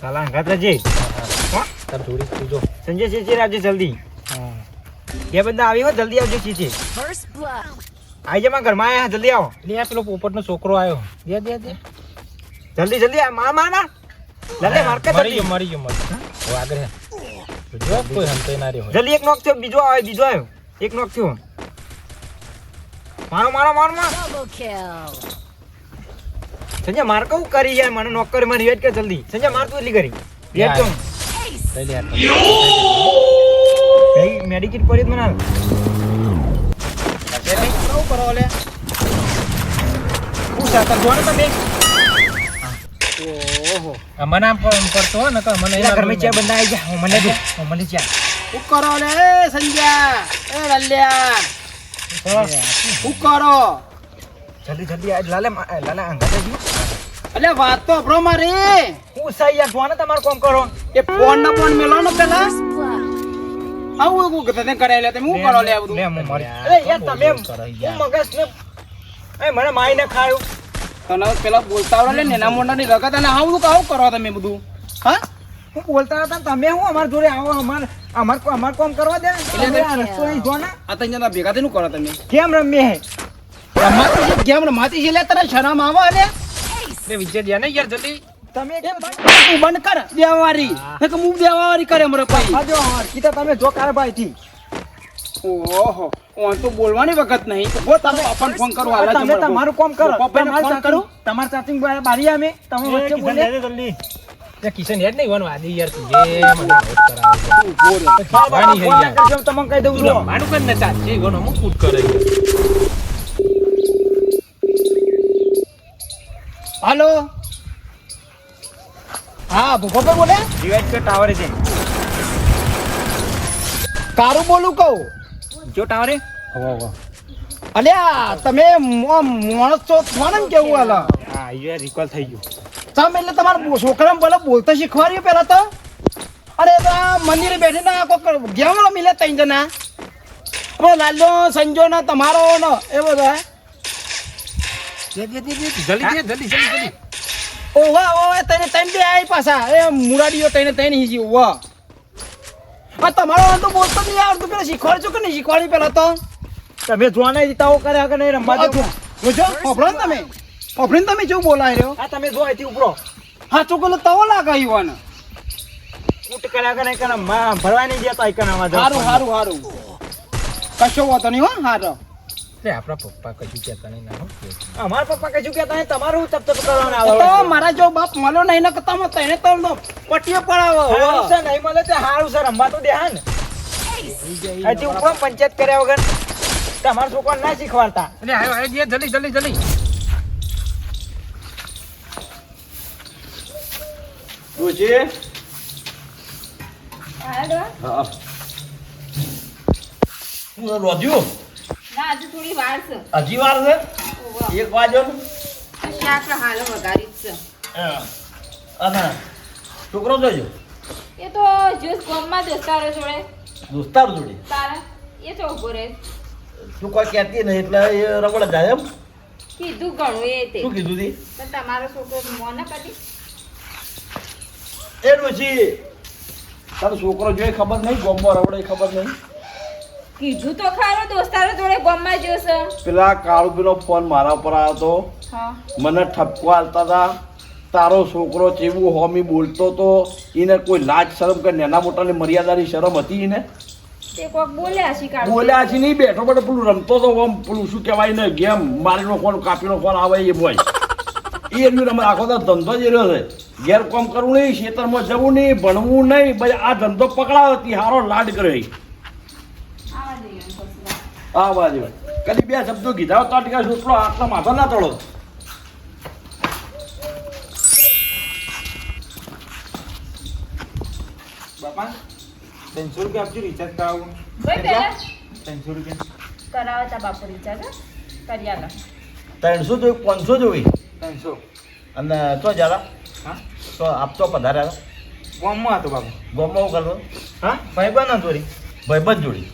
કાલા અંગાત રહેજે. હો? તાર થોડી તું જો. સંજય ચીચી આવજે જલ્દી. હા. બે બધા આવી હો જલ્દી આવજો ચીચી છે. Blood. આવી જમા ઘરમાં આયા જલ્દી આવો. લે આ પેલો પોપટનો છોકરો આવ્યો દે દે દે. જલ્દી જલ્દી આ મા મા ના. લલે માર કે મરી ગયો મરી ગયો મરી આગળ હે. જો કોઈ હંતે ના રહ્યો જલ્દી એક નોક થયો બીજો આવે બીજો આવ્યો. એક નોક થયો. મારો મારો મારો માર. સંજય માર કઉ કરી યાર મને નોકરી મારી મને કે જલ્દી. સંજય માર તું એટલી કરી. આ. તો. ભાઈ મેડિકેટ પડી જ મને હાલ. શું કરો લે? હું સાતર જો ને તમે ઓહો. મને આમ પડતો હો ને તો મને ઘરમાં ચા બંધા આવી જા હું મને દે. હું મને ચા શું કરો લે એ સંજ્યા. એ રલ્યા હું કરો? જલ્દી જલ્દી આ લાલે લાલે અંગા જજી વાત તો અભરો મારી. હું સહી યાર ફોન તમારો કોમ કરો. એ ફોન ના ફોન મેલો ને પેલા. આવું એવું તને કરાય લે તમે હું કરો લે બધું? લે હું અરે યાર તમે હું મગજ ને એ મને માઈ ને ખાયું. તને પેલા બોલતા આવડે ને એના મોટા ની રગત અને આવું આવું કરો તમે બધું. હા? હું બોલતા હતા તમે હું અમાર જોડે આવો અમાર અમાર કો- અમાર કોમ કરવા દે એટલે રસ્તો અહીં જો ને આ તઈ જના ભેગા થઈને કરો તમે. કેમ રમીએ હે? રમાતી છે ગેમ રમાતી છે લે તને શરમ આવે લે લે વિજય દે ને યાર જલ્દી. તમે તું બંધ કર દેવાવારી નકર હું દેવાવારી કરે અમારે ભાઈ. આ જો કીધા તમે જો કારભાઈ થી ઓહો ઓન તો બોલવાની વખત નહીં. તમે અપન ફોન કરો હાલા તમે તમારું કામ કરો. તમારું ફોન કરું. તમારું બારી અમે તમે વચ્ચે બોલે. જલ્દી. લે કિશન હેડ નહીં વનવા વાદી યાર તું જે મને બહુ કરાવે. રે જવાની હે યાર. તમને કહી દઉં છું માનું કે ન ચાલ. જે ગણો હું કરે હાલો. હા પર બોલે. કે ટાવરે છે. કારું બોલું કહું? જો ટાવરે. હવા હવા. અલ્યા તમે માણસ છો કોને કેવું હાલા? હા યાર રિકોલ થઈ ગયું. તમે એટલે તમારા છોકરાને બોલો બોલતા શીખવાડ્યું પેલા તો. અરે તો આ મંદિરે બેઠીને આ કોક ગેમ મિલે ત્રણ જણા. લાલ્યો સંજો ને તમારો ને એ બધા. જલ્દી દે જલ્દી જલ્દી જલ્દી. ઓવા ઓવા તને તને બે આઈ પાછા. એ મુરાડીઓ તને તને હીજી ઓવા આ તમારો વાંધો બોલતો નહીં આવડતું પેલા શીખવાડજો કે નહીં શીખવાડી પેલા તો? તમે જોવાના જીતાઓ કરે કે નહીં રમવા દો જોજો ને તમે. હોભળીને તમે જેવું બોલાય રહ્યો? આ તમે જો અહીંથી ઉપરો. હા ચોકલો તવો લાગે યુવાને કૂટ કર્યા કે નહીં કરે ભરવા નહીં જતા આવા સારું સારું સારું કશો વાતો નહીં હો હારો. લે આપણા પપ્પા કશું કહેતા નહીં ના અમારા પપ્પા કશું કહેતા નહીં તમારું તપ તપ આવે. તો મારા જો બાપ મળ્યો નહીં ને કતા મત એને તો પટીઓ પડાવો છે નહીં મળે તો હારું સર રમવા તો દે હા ને હજી ઉપર પંચાયત કર્યા વગર તમારા છોકરા ના શીખવાડતા. અરે આયો આયો દે જલ્દી જલ્દી જલ્દી. હાલો. હા ના હજુ થોડી વાર છે. હજી વાર છે? એક વાગ્યો ને શાક હાલો વઘારી જ છે. છોકરો જોજો. એ તો જ્યુસ ગોમમાં દોસ્તારો જોડે. દોસ્તાર જોડે? તારા? એ તો ઊભો રહે. તું કોઈ કહેતી નહીં એટલે એ રગડા જાય એમ. કીધું ઘણું એ તે. શું કીધું તી? તમારો છોકરો મોને કદી એ ડોશી તારો છોકરો જોઈ ખબર નહીં? ગોમમાં રવડે ખબર નહીં? કીધું તો ખરો દોસ્તારો જોડે ગોમમાં પેલા કાળુ પેલો ફોન મારા ઉપર આવ્યો હતો મને ઠપકો આલતા હતા. તારો છોકરો જેવું હોમી બોલતો તો એને કોઈ લાજ શરમ કે નાના મોટાની મર્યાદાની શરમ હતી એને બોલ્યા છે નહીં બેઠો બેઠો પેલું રમતો તો આમ પેલું શું કહેવાય ને ગેમ મારીનો ફોન કાપીનો ફોન આવે એ બોય. એ એમની રમે આખો તો ધંધો જ રહ્યો છે. ઘેર કામ કરવું નહીં ખેતરમાં જવું નહીં ભણવું નહીં આ ધંધો પકડાવતી હારો લાડ કર્યો વાત. આ બાજુ. કદી બે શબ્દો કીધા તો ટીકા સુટલો આટલો માથો ના તળો બાપા ત્રણસો રૂપિયા આપજો રિચાર્જ કરાવું. ત્રણસો રૂપિયા. કરાવે તા બાપુ રિચાર્જ? કરી આલો. ત્રણસો જોઈ પાંચસો જોઈ ત્રણસો. અને તો જરા હા? તો આપતો પધારે ગોમમાં હતો બાપુ. ગોમમાં હું કરતો? હા? ભાઈ બન હતો રી ભાઈબંધ જોડી?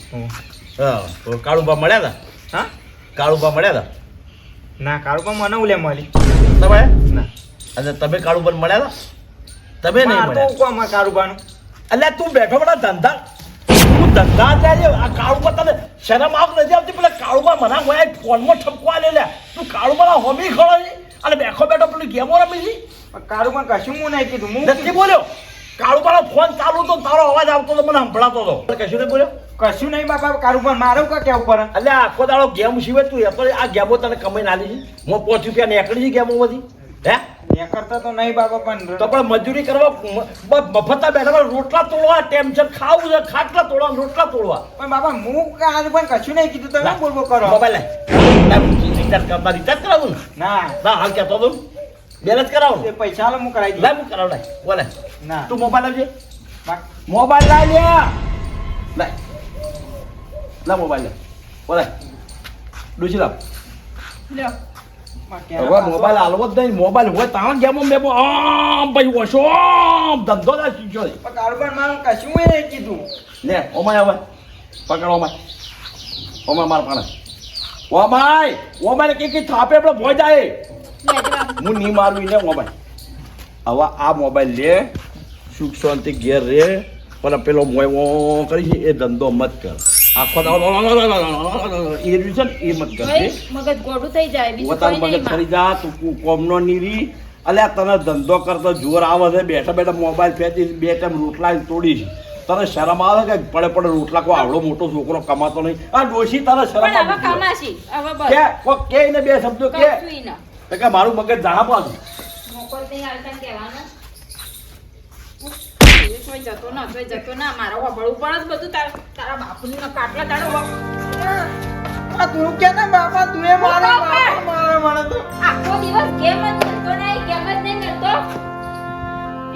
હા કાળુબા મળ્યા હતા હા? કાળુબા મળ્યા હતા ના કાળુબા મને ઉલે મળી. તમે ના. અને તમે કાળુબા મળ્યા હતા તમે નહીં મળ્યા તો કોમાં આ એટલે તું બેઠો બેઠા ધંધા તું ધંધા જાય આ કાળુબા તને શરમ આવ નથી આવતી? પેલા કાળુબા મને હોય ફોનમાં ઠપકવા લે લે. તું કાળુબા હોમી ખરો અને બેઠો બેઠો પેલી ગેમો રમી કાળુબા કશું હું નહીં કીધું. હું નથી બોલ્યો? કાળુબાનો ફોન ચાલુ તો તારો અવાજ આવતો તો મને સંભળાતો હતો કશું નહીં બોલ્યો કશું નહીં બાપા કારુબાન મારું કા કેવું પર એટલે આખો દાડો ગેમ શીવે તું એ તો આ ગેમો તને કમાઈને આલી છે હું પાંચ રૂપિયા નીકળી છે ગેમોમાંથી હે એ કરતા તો નહીં બાપા પણ તો પણ મજૂરી કરવા મફતના બેઠા રોટલા તોડવા ટેન્શન ખાવું છે ખાટલા તોડવા રોટલા તોડવા પણ બાપા હું પણ કશું નહીં કીધું તમે બોલ બોલ કરો મોબાઈલ રિચાર્જ કરતા રિચાર્જ કરાવું ના ના હાલ કહેતો તો બેલેન્સ કરાવો. તે પૈસા હાલો હું કરાવી દઉં. હું કરાવ લાય. બોલે. ના. તું મોબાઈલ લાવજે. મોબાઈલ લાવ લે. લાય. લા મોબાઈલ લે. બોલે. ડૂસી લાવ. લે હવે મોબાઈલ હાલવો જ નહીં. મોબાઈલ હોય તાણ ગેમો મેમો આમ પછી ઓછો ધંધો ના શીખ્યો પણ કારુબાન મારું કશું એ કીધું. લે ઓમાય હવે. પકડ ઓમાય. ઓમાય માર પાણે ઓમાય ઓમાય કે કે થાપે આપણે ભોય જાય. લેજો હું નહીં મારું એને મોબાઈલ. હવે આ મોબાઈલ લે સુખ શાંતિ ઘેર રે પણ પેલો મોય કરી છે એ ધંધો મત કર. આખો એ રહ્યું છે ને એ મત કર. મગજ ગોડું થઈ જાય પોતાનું મગજ ફરી જા તું કોમનો નીરી અલ્યા તને ધંધો કરતો જોર આવે છે બેઠા બેઠા મોબાઈલ ફેંચી બે ટાઈમ રોટલા તોડી તને શરમ આવે કે પડે પડે રોટલા કોઈ આવડો મોટો છોકરો કમાતો નહીં? આ ડોશી તને શરમ આવે કે કે ને બે શબ્દો કે. કે મારું મગજ જાહા પાડું. મોકલ નહીં હાલતા ને કહેવાનું જતો ના જતો ના. મારો વબળું પણ જ બધું તારા તારા બાપુની ના કાટલા આ તું કે ને બાપા તું એ મારો બાપા. મારો મારો તો. આખો દિવસ ગેમ જ રમતો નહીં ગેમ જ નહીં રમતો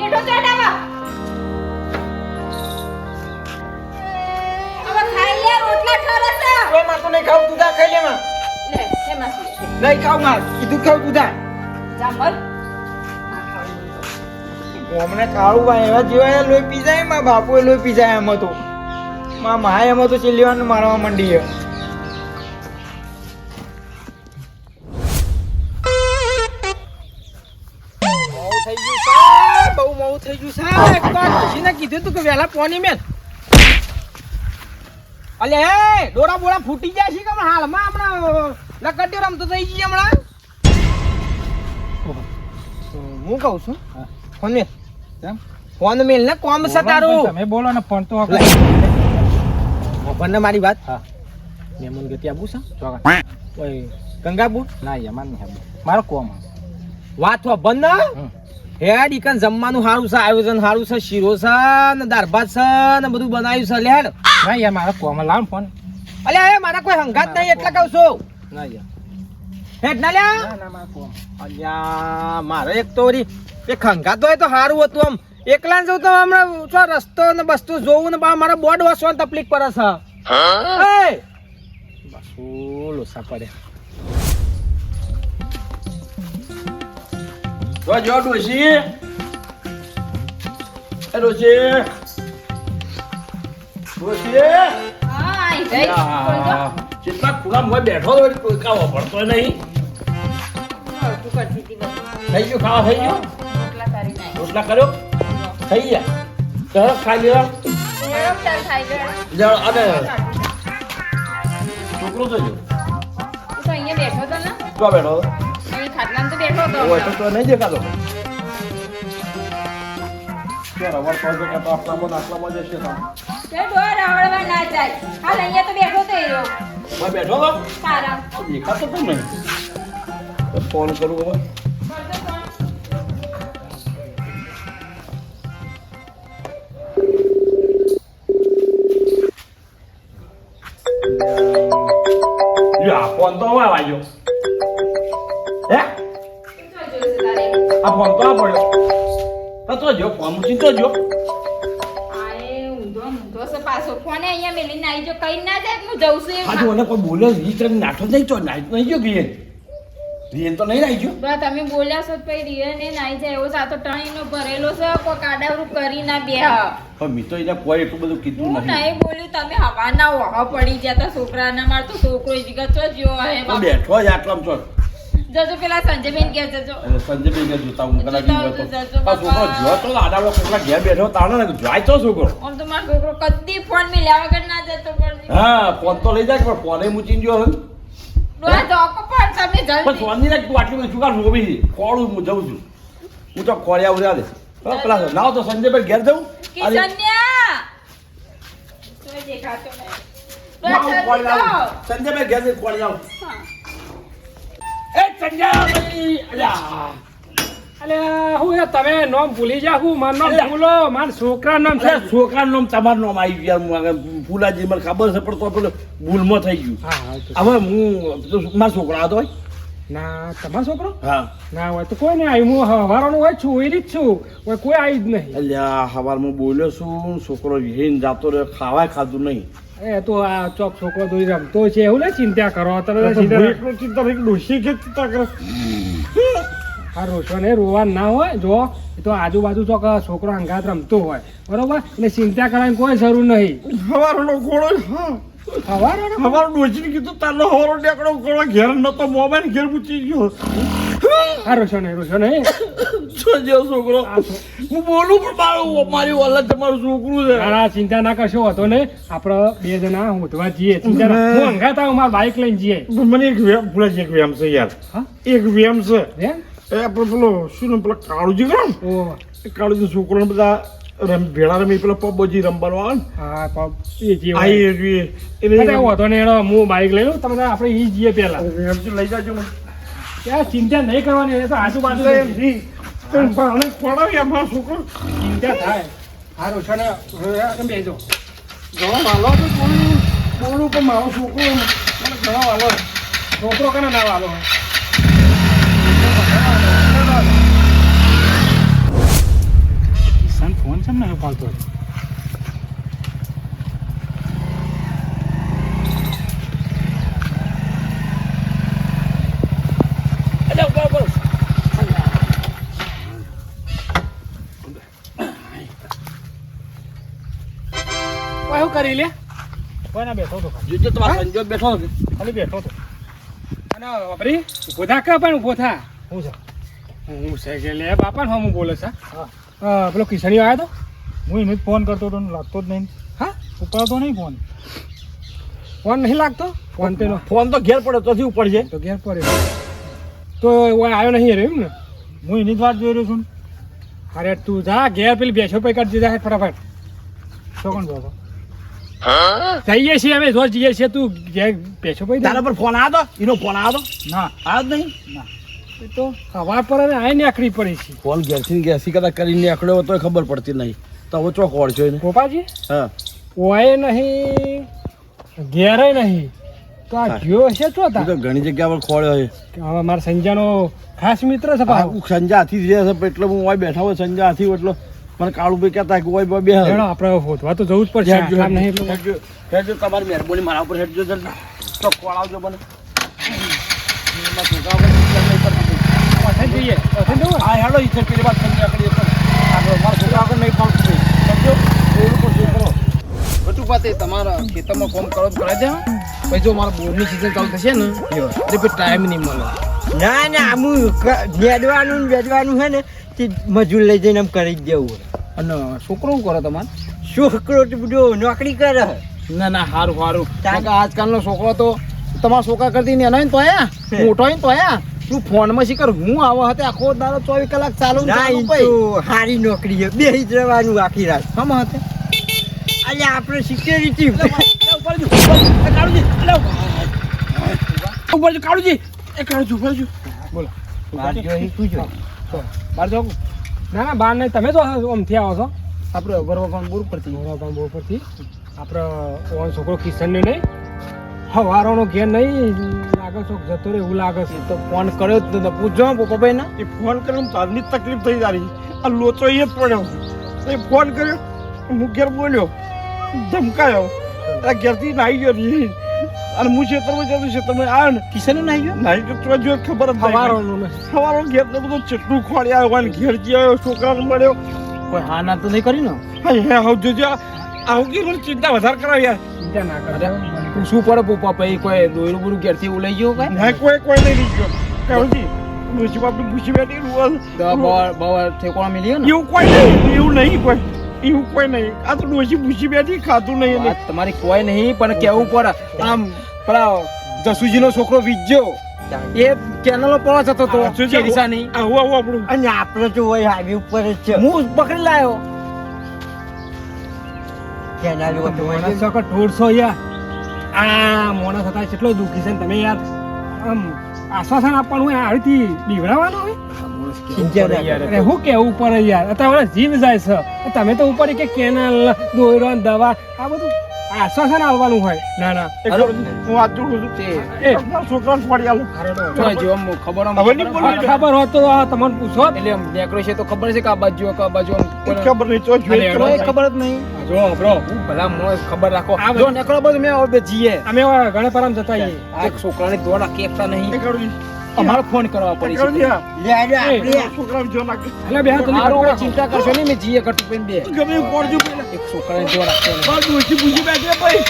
એઠો ચાટાવા હવે ખાઈ લે રોટલા ઠરે છે. કોઈ માં તો નહીં ખાવું તું જા ખાઈ લે માં લે હે માસી નહીં ખાવમાં કીધું ખાવ તું જા જા મર અમને કાળું ભાઈ એવા જેવા લોહી પી જાય માં બાપુ એ લોહી પી જાય એમાં તો માં માય એમ તો ચીલીવાનું મારવા માંડી બહુ મોડું થઈ ગયું સાહેબ. કીધું તું કે વહેલા પોની મેલ અલે હે ડોરા બોરા ફૂટી જાય છે કે હમણાં હાલમાં? હમણાં લકડીઓ રમતો થઈ ગઈ હમણાં. હું કહું છું ફોન મેલ. કેમ? ફોન મેલ ને કોમ છે તારું. તમે બોલો ને પણ તો ફોન મારી વાત? હા. મેમન ગતિ આબુ છે. ચોકા ઓય ગંગાબુ ના યમાન નહીં મારો કોમ વાત હો બંધ હેડ ઈકન જમવાનું સારું છે આયોજન સારું છે શીરો છે ને દાળ ભાત છે ને બધું બનાવ્યું છે. લે હેડ. ના યાર મારા કોમ લાવ ફોન. અલે એ મારા કોઈ હંગાત નહીં એટલે કહું છું. ના યાર. હેડ ના લ્યા ના ના અલ્યા મારે એક તો વળી એક હંગાત હોય તો સારું હતું આમ. એકલા જવું તો હમણાં શું રસ્તો ને બસ્તુ જોવું ને બા મારા બોર્ડ વાંચવાની તકલીફ પડે છે. એ! શું જો જો ડોશી. એ ડોશી. ડોશી. હા આઈ જઈ કોઈ તો કેટલા ખુલા મોય બેઠો તો કાવો પડતો નહીં. અડધું કરતી હતી બધું થઈ ગયું ખાવા થઈ ગયું? રોટલા કર્યો? થઈ ગયા. ચલો ખાઈ લેવા. જળ અને છોકરો તો જો. બેઠો તો બેઠો. અહીં ખાટલામાં તો બેઠો હતો હોય તો નહીં દેખાતો. કે તો આટલામાં આટલામાં જશે તો? તે ડોર આવડવા ના જાય. હાલ અહીંયા તો બેઠો તો એ રહ્યો બેઠો તો? સારા. દેખાતો તો નહીં. તો ફોન કરું હવે. કરતો કોણ લ્યો, આ તો હવે વાગ્યો હે? આ ફોન તો આ પડ્યો. તો તો જો ફોન મૂકી તો જો. એ ઊંધો ઊંધો પાછો. ફોને અહીંયા મેલીને આવી જો કઈ ના જાય હું જઉં છું આજે મને કોઈ બોલે ઈ તને નાઠો નહીં તો નાઈટ નહીં જો ગિયન ગિયન તો નહીં આવી ગયો બા તમે બોલ્યા છો તો પછી રિયલ ને નાઈ જાય એવો સાતો ટણીનો ભરેલો છે કો કાડાવરું કરી ના બે પણ મી તો એને કોઈ એટલું બધું કીધું હું નથી. નહીં બોલ્યું તમે હવાના વહ પડી જતા છોકરાના માર તો છોકરો જ ગતો જો હે બેઠો જ આટલામાં તો. જજો પેલા સંજયબેન ઘેર જજો. એટલે સંજયભાઈ ઘેર જોતા હું કદાચ જોતા હોય તો. છોકરો. જ્યો તો કોકના ઘેર બેઠો તાણે ને જાય તો છોકરો આમ તો મારો છોકરો કદી ફોન મિલ્યા વગર ના જતો પણ હા ફોન તો લઈ જાય પણ ફોને મૂકીને ગયો હવે. ડોહા ધોકો પણ તમે પણ ફોનની રાખ તું આટલું બધું શું રોબી છે? ખોળું હું જઉં છું. હું તો કોળિયા ઉર્યા દે. પેલા લાવ તો સંજયભાઈ ઘેર જઉં. કિશન્યા તોય દેખાતો નહીં. લાવો, જલ્દી લાવો. સંજયભાઈ ઘેર આવો હા. તમે નામ ભૂલી જા હું મારું મારા છોકરા નામ છે અરે છોકરાનું નામ તમારું નામ આવી ગયા ફૂલાજી મને ખબર છે પણ પેલો ભૂલમાં થઈ ગયું હવે હું મારા છોકરા હતો ના તમારો છોકરો હા ના હોય તો કોઈ નહીં હું હવારોનો હોય છું એ રીત છું કોઈ આવી જ નહીં અલ્યા, હવારમાં બોલ્યો છું, છોકરો વિહીન જાતો રહ્યો, ખાવાય ખાધું નહીં એ તો આ ચોક છોકરો દોરી રમતો છે એવું ને ચિંતા કરો. તમે ચિંતા ડોસી કે ચિંતા કરો? આ રોશને રોવા ના હોય જો. એ તો આજુબાજુ ચોક છોકરો અંગાત રમતો હોય. બરોબર? એટલે ચિંતા કરવાની કોઈ જરૂર નહીં. સવારનો ઘોડો હા. હવારો ડોસી કીધું તારો ટેકડો ઘણો ઘેર નતો મોબાઈલ ઘેર પૂછી ગયો. રોશને રોશને સોજ્યો છોકરો? હું બોલું પણ મારું મારી ઓલા તમારું છોકરું છે. ના ચિંતા ના કરશો હતો ને આપણે બે જણા હોતવા જઈએ. ચિંતા ના હું અંગાત મારા બાઇક લઈને જઈએ. મને એક વેમ ભૂલે છે એક વેમ છે યાર. એક વેમ છે. એ આપણે પેલો શું પેલો કાળુજી કરો ને? કાળુજી છોકરો બધા રમ ભેળા રમી પેલા પબજી રમવાનો આવે ને. હા પપ એ જે આ હોય. એ જોઈએ અરે એટલે વાંધો નહીં એનો હું બાઈક લઈ લઉં તમે આપણે એ જઈએ વેમથી લઈ જાજો ત્યાં ચિંતા નહીં કરવાની એ તો આજુબાજુ એમ જી પણ ભાણે ખોડાવી અમારો છોકરો ચિંતા થાય. હા રોશને તમે બેસો ઘણો વાલો તો બોલું બોલું પણ મારો છોકરો મને ઘણો વાલો છોકરો કને ના વાલો પાલતો ઉપર શું કરી લે? કોઈ ના બેઠો તો જોજો તમારો સંજોગ બેઠો છે. ખાલી બેઠો તો. અને બાપરી ઊભો થા કે પણ ઊભો થા? હું છે? હું છે કે લે બાપા ને હું બોલે છે. હા. પેલો કિશનીઓ આવ્યો તો? હું એને જ ફોન કરતો હતો ને લાગતો જ નહીં. હા? ઉપાડતો નહીં ફોન ફોન નહીં લાગતો? ફોન તેનો ફોન તો ઘેર પડ્યો તોથી ઉપડશે તો ઘેર પડ્યો. તો આવ્યો નહીં રહ્યું એમ ને? હું એની જ વાત જોઈ રહ્યો છું અરે તું જા ઘેર પેલી બેસો પૈ કાઢી દીધા ફટાફટ. કોણ જોતો જઈએ છીએ અમે જો જઈએ છીએ તું જે બેસો પૈ તારા પર ફોન આવ્યો તો? એનો ફોન આવ્યો ના. આવ્યો ના. નહીં તો સવાર પર અને આઈ નીકળી પડી છે. ફોન ઘેરથી ઘેરથી કદાચ કરીને આકડ્યો તો ખબર પડતી નહીં. તો હવે ચોક જોઈને. ગોપાજી હા. ઓય નહીં ઘેરે નહીં. તો આ ગયો હશે ચો તું. તા ઘણી જગ્યા પર ખોળ્યો છે. હવે મારા સંજાનો ખાસ મિત્ર છે પા હું સંજા હાથી જે છે એટલે હું ઓય બેઠા હોય સંજા હાથી એટલે મને કાળુભાઈ કહેતા કે ઓય બે હેડો આપણે હોતવા તો જવું જ પડશે. કામ નહીં એટલું. હેડજો, તમારી મહેરબાની મારા ઉપર હેડજો જલ્દી તો કોળાવજો મને. જઈએ હા હેડો ઈચ્છા પેલી વાત સંજા કરી એક જ. આગળ નહીં. ફાવતું સમજો? એવું કરજો, કરો. બધું તમારા ખેતરમાં કામ કરો તો કરાવી દે પછી જો મારા બોરની સિઝન ચાલુ થશે ને એટલે પછી ટાઈમ નહીં મળે. ના ના હું વેડવાનું ને વેડવાનું છે ને તે મજૂર લઈ જઈને આમ કરી દેવું. અને છોકરો શું કરો તમારે? છોકરો તો બધો નોકરી કરે. ના ના સારું સારું કારણ કે આજકાલનો છોકરો તો તમારા છોકરા કરતી ને એનો તો આયા? મોટો હોય ને તો આયા? તું ફોનમાં શીખર હું આવો hatte આખો દાડો ચોવીસ કલાક ચાલુ તો સારી નોકરી છે. બે જ રહેવાનું આખી રાત. હમ hatte અલે આપણે સિક્યોરિટી ઉપર. જો, ઉપર જો. એ કાળુજી, ઉપર જો, કાળુજી. એ કાળુજી, ઉપર જો. ના ના બાર નહીં. તમે તો આમથી આવો છો. આપણે અગરવા બુર પરથી બહુ પરથી આપણો ઓન છોકરો કિશનને નહીં. હવારોનો ઘેર નહીં લાગે છો જતો રહે એવું લાગે છે. તો ફોન કર્યો જ નતો પૂછજો પપ્પાભાઈ ને એ ફોન કર્યો તારની તકલીફ થઈ તારી. આ લોચો એ જ પડ્યો. એ ફોન કર્યો હું ઘેર બોલ્યો ધમકાયો. આ ઘેરથી નાહી ગયો રી. અને હું ખેતરમાં જતો ખેતરમાં આવ્યો ને કિશન નાહી ગયો? નાહી ગયો તો જો ખબર હવારોનો નહીં ઘેર તો બધું ચેટલું ખોળી આવ્યો હોય ને ઘેર જે આવ્યો છોકરાને મળ્યો. કોઈ હા ના તો નહીં કરી ને? હા હે હવ જોજો આવું કે ચિંતા વધારે કરાવી યાર ચિંતા ના અરે કરે પૂછવું પડે પપ્પા? પછી કોઈ દોયરું બોરું ઘેરથી લઈ ગયો કઈ? ના કોઈ કોઈ નહીં ગયો. કાળુજી ડોશી બાપની પૂછી બેઠી રૂવાલ. તો બળ બળ ઠેકોણા મિલ્યો ને? એવું કોઈ નહીં એવું નહીં કોઈ એવું કોઈ નહીં. આ તો ડોશી પૂછી બેઠી ખાતું નહીં એને. તમારી કોઈ નહીં પણ કેવું પડે આમ પેલા જસુજીનો છોકરો વીજ્યો. એ કેનલો પડવા જતો તો કેરીસાની આવું આવું આપણું. અને આપણે તો હોય હાઈવે ઉપર જ છે. હું પકડી લાયો. કેનાલ ઉપર યાર આ મોણસ હતા કેટલો દુઃખી છે તમે યાર. આમ આશ્વાસન આપવાનું હોય આડીથી બીવડાવવાનું હોય. હું કેવું ઉપર યાર? અત્યારે જીવ જાય છે. તમે તો ઉપર કે કેનાલ દોયરો દવા આ બધું આશ્વાસન આવવાનું હોય? ના ના. હું વાત જોડું છું. છોકરાને પડી આલો. ખબર. ખબર હોત તો આ તમને પૂછો. એટલે છે તો ખબર છે કે આ બાજુ કે આ બાજુ ખબર નહીં તો ખબર જ નહીં. જો બ્રો હું ભલા મોણસ ખબર રાખો. જો નેકળો બધું મેં હવે જીએ. અમે ગણપરામ જતા આવીએ આ છોકરાને દોડા કેપતા નહીં. અમારે ફોન કરવા પડે છે. બે ચિંતા કરશો નહીં મેં જીએ કટુ પેન બે. ગમે એવું કરજો પેલા. એક છોકરાને પૂછી બેઠી ભાઈ.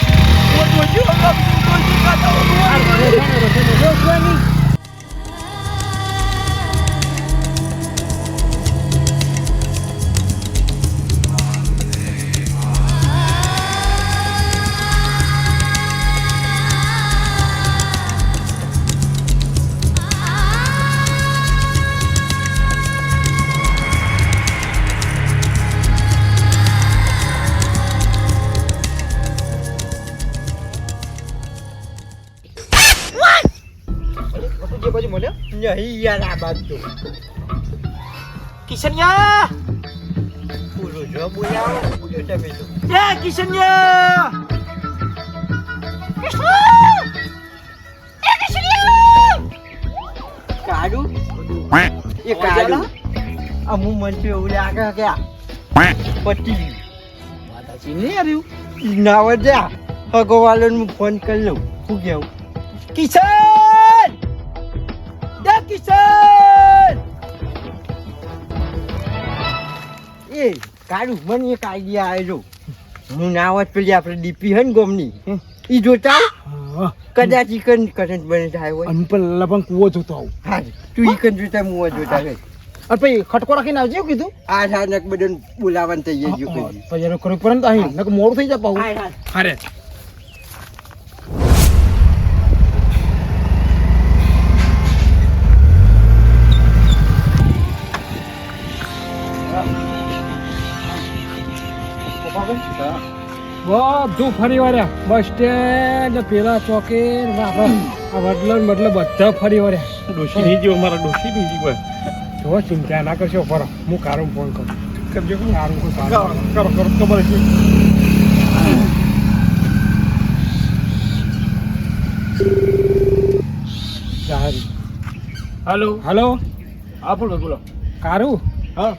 જે બાજુ મળ્યો નહીં યાર આ બાજુ. કિશનિયા! બોલો જો બોલાવો બોલો તમે તો એ કિશનિયા! કાઢું એ કાઢું અમુક મન તો એવું લાગે કે આ પતી ગયું. માતાજી ને આવ્યું? ના જા. ભગવાન ફોન કરી લઉં. શું કેવું કિશન! એ કાઢું મને એક આઈડિયા આવ્યો હું ના હોત પેલી આપણે ડીપી હે ને ગોમની. એ જોતા? કદાચ ઈ કરંટ બને થાય હોય. અને પણ પણ કૂવો જોતો આવું. હા તું ઈ જોતા મુવો જોતા રહે. અને પછી ખટકો રાખીને આવજે એવું કીધું? આ નક બધાને બોલાવવાનું તૈયાર જો કરી પછી એનો ખરો પરંતુ અહીં નક મોડું થઈ જાય પાછું. અરે બધું ફરી વળ્યા. બસ સ્ટેન્ડ પેલા ચોકે આ વડલન બદલે બધા ફરી વળ્યા. ડોશી નહીં જેવો મારા ડોશી નહીં જીવો જો ચિંતા ના કરશો ફરો હું કારું ફોન કરું. કરજો. કારું કરો. કારું ખબર છે. હલો. હલો. હા બોલો બોલો. કારું? હા.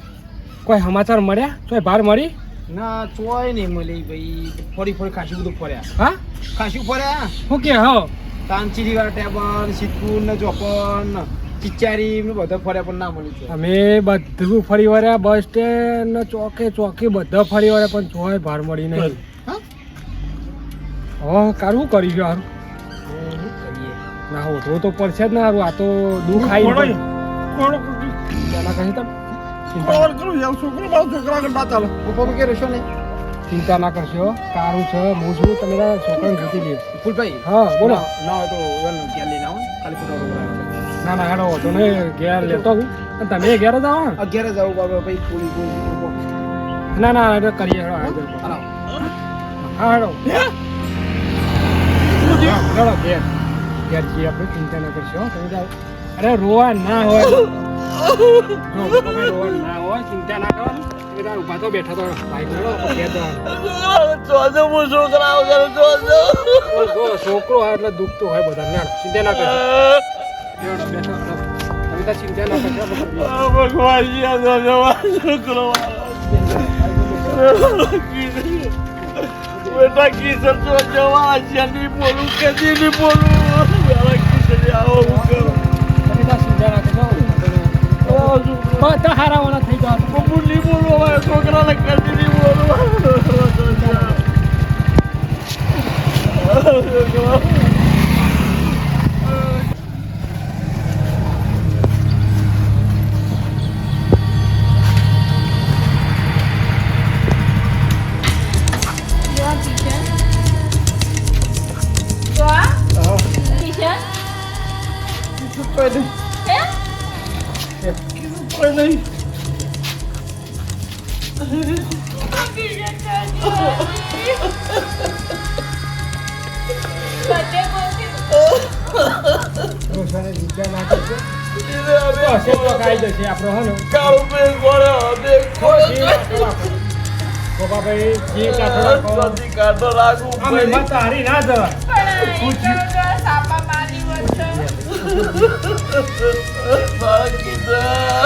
કોઈ સમાચાર મળ્યા? કોઈ બહાર મળી? ના ચોય નહીં મળી ભાઈ. ફરી ફરી ખાસું બધું ફર્યા. હા? ખાસું ફર્યા? શું કે હો? કાંચીરી વાળા ટેબલ સિદ્ધપુર ને ચોપન ચિચારી ને બધા ફર્યા પણ ના મળ્યું છે. અમે બધું ફરી વળ્યા બસ સ્ટેન્ડ ને ચોકે ચોકે બધા ફરી વળ્યા પણ ચોય ભાર મળી નહીં. હા? હા કારું કરી ગયો હારું? ના હો તો પડશે જ ને હારું. આ તો દુઃખ કોણ આવી કોણ પેલા કહી તમે ચિંતા કોણ કરું જાવ છોકરો મારો છોકરા કરતા ચાલે પપ્પા મૂકી રહેશો ને ચિંતા ના કરશો. તારું છે હું છું. તમે છોકરાને જોતી લે ફૂલભાઈ? હા બોલો. ના ના હોય તો ઘેર લઈને આવો ખાલી ફોટો ના ના હેડો તો ને ઘેર લેતો હું. તમે ઘેર જ આવો ને. અગિયાર જ આવું બાબા ભાઈ પૂરી પૂરી ના ના હેડો કરીએ હેડો. હા? હેડો. હેડો ઘેર. ઘેર જઈએ આપણે. ચિંતા ના કરશો તમે જાઓ. અરે રોવા ના હોય જો, તમે રોવા ના હોય. ચિંતા તો બેઠા તો ઘેર જવાનું છોકરો હોય એટલે દુઃખ તો હોય બધા ચિંતા ના હેડો, તમે ભગવાન બેટા કિશન તો જવા નહીં બોલું કે બોલું મારા કિશન આવો હું કરું તમે તાર ચિંતા ના કરશો બધા હારાવાના થઈ જવા હું નહીં બોલું હવે તારી ના જવાય.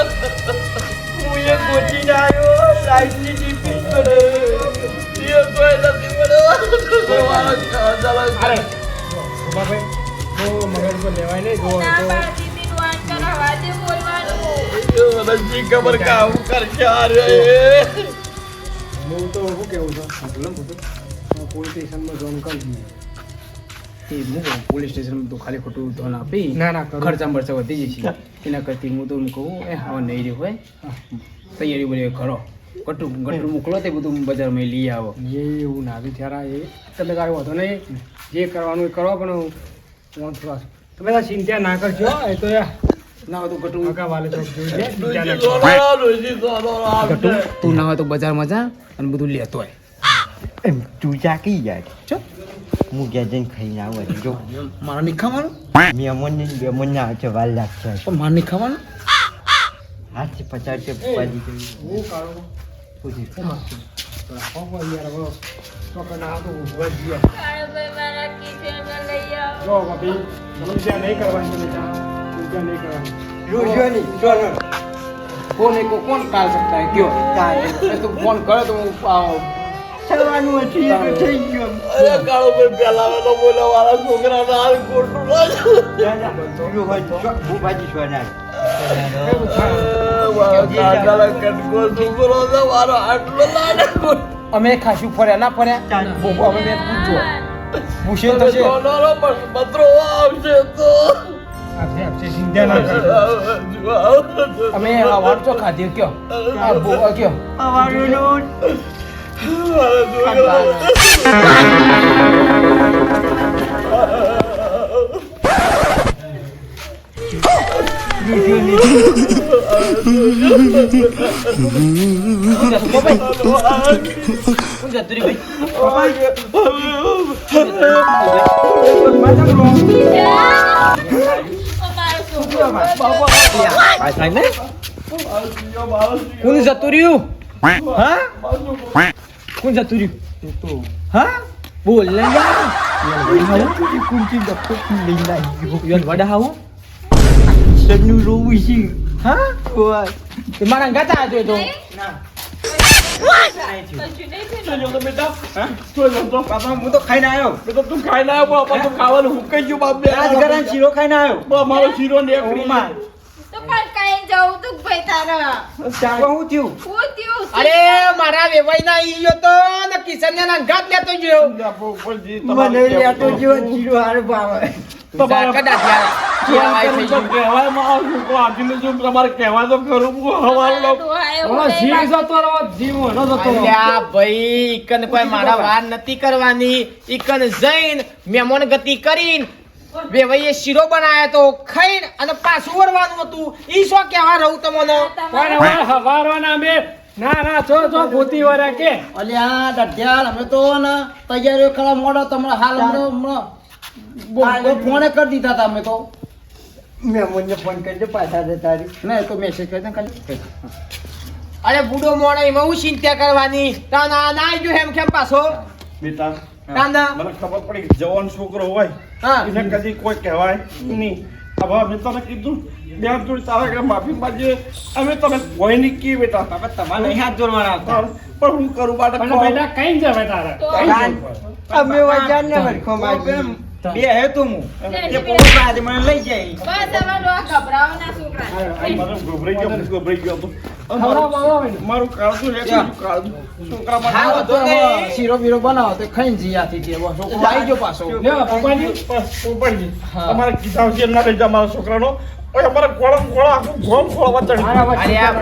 હું એ ગોચીને જાયો લાઈટની ડીપી કરે એ કોઈ નથી મળ્યો મારા અરે ગોપાભાઈ તો મગજ પર લેવાય નહીં જો ના તો બાજી દીનું આંતર હવા દે બોલવાનું. નથી ખબર કામ કરશે હું તો શું કેવું છું? ભલે બધું પોલીસ સ્ટેશનમાં જોઈન કરી દઈએ. એ હું પોલીસ સ્ટેશનમાં તો ખાલી ખોટું ધોન આપી ના ના. ખર્ચા બરચા વધી જશે. એના કરતી હું તો એમ કહું એ હા નહીં રહ્યું હોય. તૈયારી બધી કરો. ગટું ગટું મોકલો તે બધું બજારમાં લઈ આવો. એ એવું ના બી ત્યારે એ તમે કાંઈ વાંધો નહીં. જે કરવાનું એ કરો પણ વાંધો થોડા તમે તો ચિંતા ના કરજો. એ તો તું ના હોય તો બજારમાં જા અને બધું લેતો હોય એમ તું ચાકી જાય? ચો. હું ગયા જઈને ખાઈને આવું જો. મારે નહીં ખાવાનું? મેમન ને બેમન ના છે વાર લાગશે પણ મારે નહીં ખાવાનું? હાથ પચાસ છે પાડી હું કાઢું પૂછી કોને કોણ કાઢ શકતા હે કયો. એ તો ફોન કરે તો હું આવ હતી તો થઈ ગયું અરે કાળો ભાઈ પેલા વેલો બોલો મારા છોકરા ના હાલ ખોટું ના જો હોય તો હું બાજી સોના મારો કાળા કટકો છોકરો છે મારો આટલો લાડ અમે ખાશું ફર્યા ના ફર્યા? બોબો અમે બે પૂછજો. પૂછે તો છે. પત્રો આવશે તો. અમે આ વારચો ખાધી કયો? આ બોબો કયો? મારા છોકરા કોણ જતું ભાઈ અમારો છોકરો કોણ જતું રહ્યું હા? કોણ જતું રહ્યું? હા? બોલ ને કુંચી ડોક્ટર લઈ આવી ગયો યન વડા હાવું? સનનું રોવું છે. હા? ઓય તે મારા ગાતા હતો તો. થયું. બેટા શું જતો બાપા તો આવ્યો. તું આવ્યો ખાવાનું હુકાઈ ગયું બાપ બે. શીરો ખાઈને આવ્યો. બા, મારો શીરો નીકળી ઓમાં. તો પણ કઈ જવું તું ભાઈ તારા? ચાલો. હું થયું? હું થયું? અરે મારા વેવાઈ ના તો ને કિશન ને લેતો ગયો. મને લેતો હારો ભાવે. ભાઈ ઈકન કોઈ મારા વાર નથી કરવાની. ઈકન જઈને મેમોન ગતિ કરીને વેવાઈએ શીરો બનાવ્યો તો ખાઈ અને પાછું વરવાનું હતું. ઈ શું કહેવા રહું તમને? પણ હવે હવારવાના બે ના ના જો જો ભૂતી વરા કે. અલ્યા દઢિયાર અમે તો ને તૈયારીઓ ખરા મોડો તમને હાલ હમણાં ફોને કરી દીધા હતા અમે તો. મેં મને ફોન કરજો પાછા દે તારી. ના તો મેસેજ કરી દે ખાલી. અરે બુડો મોણે એમાં હું ચિંતા કરવાની? તા ના ના આવી ગયો હેમ કેમ પાછો? બેટા કાંદા મને ખબર પડી જવાન છોકરો હોય. એને કદી કોઈ કહેવાય નહીં. હવે અમે તમે કીધું બે હાથ જોડી તારા ઘરે માફી માંગીએ. અમે તમે કોઈ નહીં કી બેટા. તમારે નહીં હાથ જોડવાના પણ હું કરું બાટા બેટા કઈ જવે તારે? તો અમે વજાન ને વરખો માગી બે હે તું હું એ પોલીસ આજે મને લઈ જાય. બસ અમારો આ ગભરાવાના છોકરા. મારો ગભરાઈ ગયો મને ગભરાઈ ગયો. તો મારું- કાળજું રે કાળજું. છોકરા માટે હા તો શીરો બીરો બનાવો તો ખાઈ જી આથી છોકરો આવી ગયો પાછો. પોપટજી, તમારે કીધા ના લઈ જા મારા છોકરાનો. ઓય અમારે ગોળમ ગોળા આખું ગોમ ખોળવા ચડી વચ્ચે અરે આ